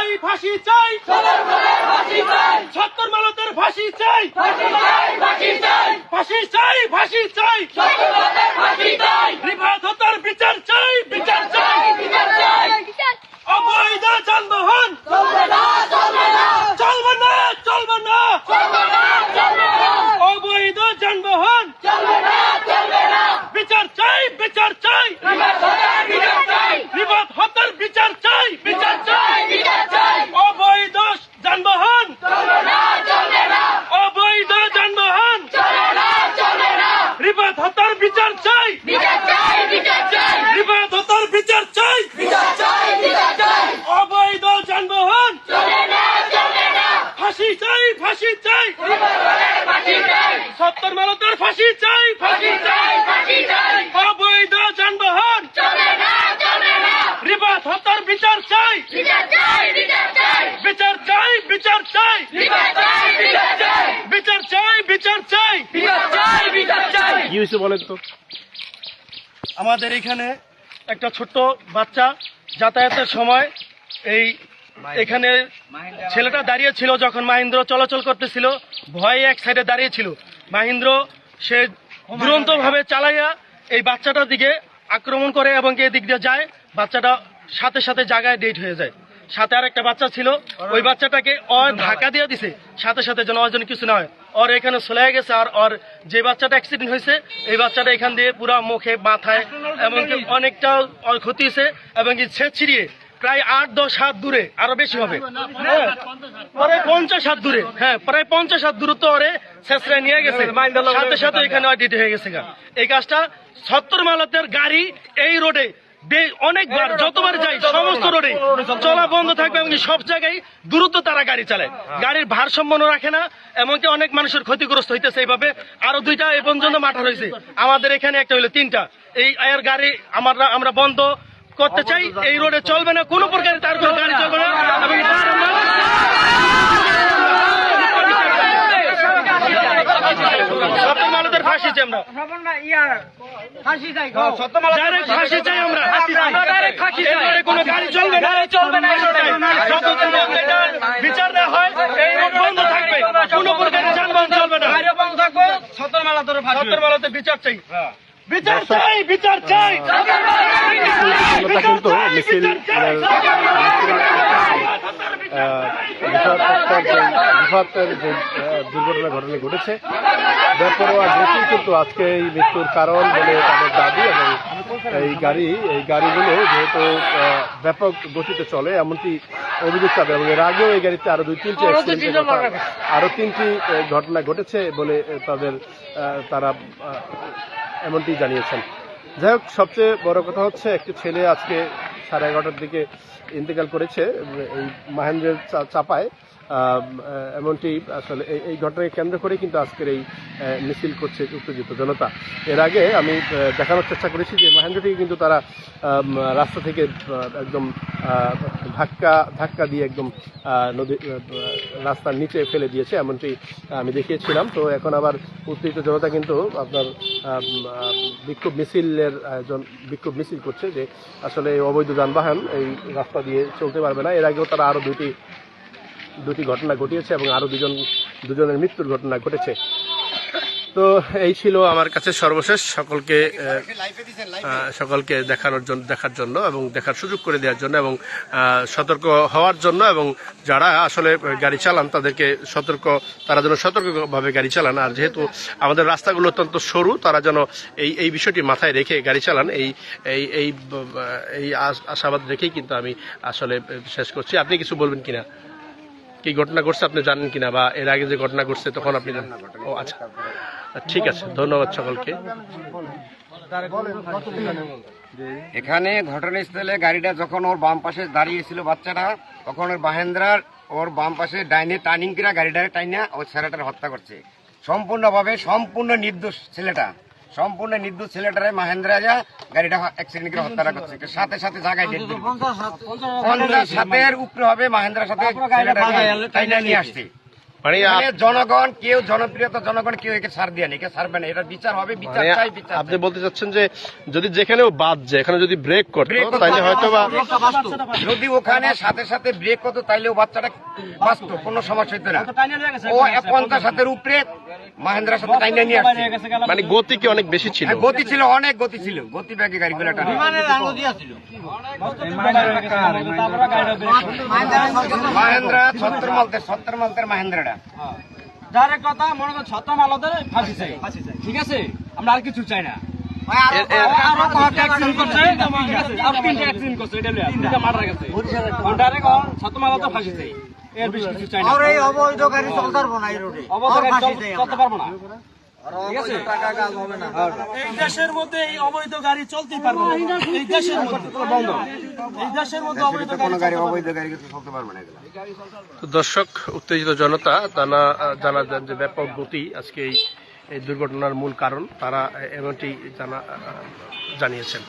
চাই ফাঁসি চাই। ছত্তর মালতের ফাঁসি চাই। ফাঁসি চাই ফাঁসি চাই। রিফাত হত্যার বিচার চাই বিচার চাই অবৈধ যানবাহন চলবে না চলবে না অবৈধ যানবাহন বিচার চাই বিচার চাই রিফাত হত্যার বিচার চাই বিচার চাই অবৈধ যানবাহন অবৈধ যানবাহন রিফাত হত্যার বিচার চাই রিফাত হত্যার বিচার চাই অবৈধ যানবাহন ফাঁসি চাই ফাঁসি চাই। সত্তর মালতার ফাঁসি চাই। ফাঁসি চাই অবৈধ যানবাহন। হত্যার বিচার চাই। বিচার চাই বিচার চাই। বিচার চাই বিচার চাই। কি হয়েছে বলেন তো। আমাদের এখানে একটা ছোট্ট বাচ্চা যাতায়াতের সময় এই এখানে ছেলেটা দাঁড়িয়ে ছিল যখন মাহিন্দ্র চলাচল করতেছিল ভয়ে এক সাইডে দাঁড়িয়ে ছিল। মাহিন্দ্র সে দুরন্ত ভাবে চালাইয়া এই বাচ্চাটার দিকে আক্রমণ করে এবং এদিক দিয়ে যায়। বাচ্চাটা সাথে সাথে জায়গায় ডেট হয়ে যায়। সাথে আর একটা বাচ্চা ছিল। ওই বাচ্চাটাকে অ ধাক্কা দিয়ে দিছে। সাথে সাথে যেন ওর জন্য কিছু না হয়। ওর এখানে চলে গেছে আর ওর যে বাচ্চাটা অ্যাক্সিডেন্ট হয়েছে এই বাচ্চাটা এখান দিয়ে পুরো মুখে মাথায় এমনকি অনেকটা ওর ক্ষতি হয়েছে এবং কি ছে ছিড়িয়ে প্রায় আট দশ হাত দূরে আরও বেশি হবে। হ্যাঁ, প্রায় পঞ্চাশ হাত দূরে হ্যাঁ প্রায় পঞ্চাশ হাত দূরত্ব ওরে শেষরায় নিয়ে গেছে। সাথে সাথে এখানে অডিট হয়ে গেছে এই কাজটা সত্তর মালতের গাড়ি এই রোডে অনেকবার যতবার যাই সমস্ত রোডে চলা বন্ধ থাকবে এবং সব জায়গায় দ্রুত তারা গাড়ি চালায়। গাড়ির ভারসাম্য রাখে না এমনকি অনেক মানুষের ক্ষতিগ্রস্ত হইতেছে এইভাবে। আরও দুইটা এ পর্যন্ত মাঠা রয়েছে। আমাদের এখানে একটা হইল তিনটা। এই গাড়ি আমরা আমরা বন্ধ করতে চাই এই রোডে চলবে না কোনো প্রকার তার কোনো গাড়ি চলবে না এবং তার আমরা সত্য মানুষের ফাঁসি চাই আমরা। ফাঁসি চাই। আমরা কোনো গাড়ি চলবে না। চলবে না যতদিন পর্যন্ত এটার বিচার না হয় এই রোড বন্ধ থাকবে। কোনো প্রকার যানবাহন চলবে না। সত্তর মালাতে বিচার চাই। বিচার চাই বিচার চাই কিন্তু মিছিল বিফাতের যে দুর্ঘটনা ঘটনা ঘটেছে বেপরোয়া গতি কিন্তু আজকে এই মৃত্যুর কারণ বলে তাদের দাবি এবং এই গাড়ি এই গাড়িগুলো যেহেতু ব্যাপক গতিতে চলে এমনকি অভিযোগ তাদের এবং এর আগেও এই গাড়িতে আরও দুই তিনটি আরও তিনটি ঘটনা ঘটেছে বলে তাদের তারা এমনটি জানিয়েছেন। যাই হোক, সবচেয়ে বড় কথা হচ্ছে, একটি ছেলে আজকে সাড়ে এগারোটার দিকে ইন্তেকাল করেছে, এই মাহেন্দ্রের চাপায়। এমনটি আসলে এই- ঘটনাকে কেন্দ্র করে কিন্তু আজকের এই মিছিল করছে উত্তেজিত জনতা। এর আগে আমি দেখানোর চেষ্টা করেছি যে মাহেন্দ্রটিকে কিন্তু তারা রাস্তা থেকে একদম ধাক্কা ধাক্কা দিয়ে একদম নদী রাস্তার নিচে ফেলে দিয়েছে, এমনটি আমি দেখিয়েছিলাম। তো এখন আবার উত্তেজিত জনতা কিন্তু আপনার বিক্ষোভ মিছিলের বিক্ষোভ মিছিল করছে যে আসলে অবৈধ যানবাহন এই রাস্তা দিয়ে চলতে পারবে না। এর আগেও তারা আরও দুটি দুটি ঘটনা ঘটিয়েছে এবং আরও দুজন, দুজনের মৃত্যুর ঘটনা ঘটেছে। তো এই ছিল আমার কাছে সর্বশেষ। সকলকে সকলকে দেখানোর জন্য দেখার জন্য এবং দেখার সুযোগ করে দেওয়ার জন্য এবং সতর্ক হওয়ার জন্য এবং যারা আসলে গাড়ি চালান তাদেরকে সতর্ক, তারা যেন সতর্কভাবে গাড়ি চালান। আর যেহেতু আমাদের রাস্তাগুলো অত্যন্ত সরু, তারা যেন এই এই বিষয়টি মাথায় রেখে গাড়ি চালান। এই এই এই এই আশাবাদ রেখেই কিন্তু আমি আসলে শেষ করছি। আপনি কিছু বলবেন কিনা? কি ঘটনা ঘটছে আপনি জানেন কিনা বা এর আগে যে ঘটনা ঘটছে তখন আপনি জানেন? ও আচ্ছা। ঠিক আছে, ধন্যবাদ সকলকে। এখানে ঘটনাস্থলে গাড়িটা যখন ওর বাম পাশে দাঁড়িয়েছিল বাচ্চাটা, তখন ওর বাহেন্দ্রার ওর বাম পাশে ডাইনে টার্নিং কিনা গাড়িটাকে টাইনা ওই ছেলেটার হত্যা করছে। সম্পূর্ণভাবে, সম্পূর্ণ নির্দোষ ছেলেটা। সম্পূর্ণ নির্দু ছেলেটারে মাহেন্দ্র রাজা গাড়িটা অ্যাক্সিডেন্ট করে হত্যা করছে। সাথে সাথে জায়গায় পঞ্চাশ সাথে উপরে হবে মাহেন্দ্রার সাথে নিয়ে আসছে। মানে মানে জনগণ কেউ জনপ্রিয়তা জনগণ কেউ একে ছাড় দিয়ে না একে ছাড়বে না। এটা বিচার হবে বিচার মানে চাই বিচার আপনি বলতে চাচ্ছেন যে যদি যেখানেও বাদ যায় এখানে যদি ব্রেক করতো তাহলে হয়তো বা যদি ওখানে সাথে সাথে ব্রেক করতো তাইলেও বাচ্চাটা বাঁচতো কোনো সমস্যা হতো না। ও পঞ্চাশ হাতের উপরে মাহেন্দ্রার সাথে টাইনা নিয়ে আসছে। মানে গতি কি অনেক বেশি ছিল। হ্যাঁ, গতি ছিল অনেক গতি ছিল। গতি ব্যাগে গাড়িগুলো টানে। মাহেন্দ্রা সত্তর মালতের সত্তর মালতের মাহেন্দ্রাটা ডাইরেক্ট কথা মনে করো ছত্র মালদের ফাঁসি চাই। ঠিক আছে? আমরা আর কিছু চাই না। এর- এটা বেশি কিছু চাই না। অবৈধ গাড়ি চলতে পারব না এই রোডে। অবশ্যই আর ফাঁসি চল- চাই চলতে পারব না। এই দেশের মধ্যে এই অবৈধ গাড়ি চলতে পারবে না। এই দেশের মধ্যে। এই দেশের মধ্যে অবৈধ তো গাড়ি অবৈধ গাড়ি চলতে পারবে না তো দর্শক উত্তেজিত জনতা তারা জানা যান যে ব্যাপক গতি আজকে এই দুর্ঘটনার মূল কারণ তারা এমনটি জানা জানিয়েছেন।